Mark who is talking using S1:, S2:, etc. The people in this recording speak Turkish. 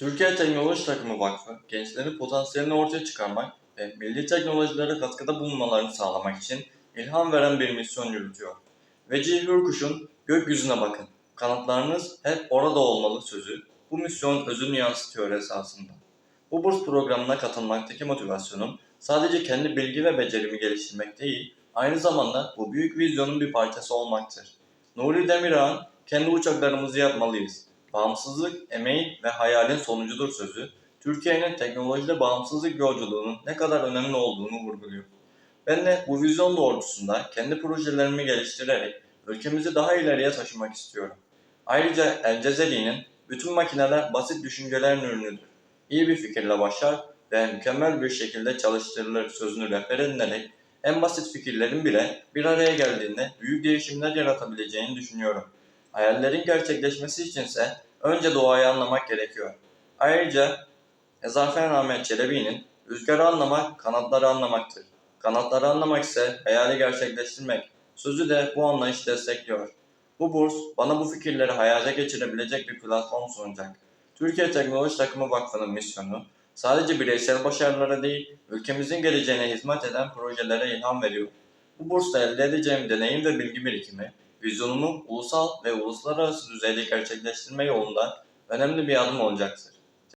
S1: Türkiye Teknoloji Takımı Vakfı, gençlerin potansiyelini ortaya çıkarmak ve milli teknolojilere katkıda bulunmalarını sağlamak için ilham veren bir misyon yürütüyor. Vecihi Hürkuş'un gökyüzüne bakın, kanatlarınız hep orada olmalı sözü bu misyonun özünü yansıtıyor esasında. Bu burs programına katılmaktaki motivasyonum sadece kendi bilgi ve becerimi geliştirmek değil, aynı zamanda bu büyük vizyonun bir parçası olmaktır. Nuri Demirağ'ın kendi uçaklarımızı yapmalıyız. Bağımsızlık, emeğin ve hayalin sonucudur sözü, Türkiye'nin teknolojide bağımsızlık yolculuğunun ne kadar önemli olduğunu vurguluyor. Ben de bu vizyon doğrultusunda kendi projelerimi geliştirerek ülkemizi daha ileriye taşımak istiyorum. Ayrıca El Cezeri'nin bütün makineler basit düşüncelerin ürünüdür. İyi bir fikirle başlar ve mükemmel bir şekilde çalıştırılır sözünü rehber edinerek en basit fikirlerin bile bir araya geldiğinde büyük değişimler yaratabileceğini düşünüyorum. Hayallerin gerçekleşmesi içinse önce doğayı anlamak gerekiyor. Ayrıca Ezafer Ahmet Çelebi'nin rüzgarı anlamak kanatları anlamaktır. Kanatları anlamak ise hayali gerçekleştirmek. Sözü de bu anlayışı destekliyor. Bu burs bana bu fikirleri hayata geçirebilecek bir platform sunacak. Türkiye Teknoloji Takımı Vakfı'nın misyonu sadece bireysel başarılara değil, ülkemizin geleceğine hizmet eden projelere ilham veriyor. Bu bursla elde edeceğim deneyim ve bilgi birikimi, vizyonumu ulusal ve uluslararası düzeyde gerçekleştirme yolunda önemli bir adım olacaktır.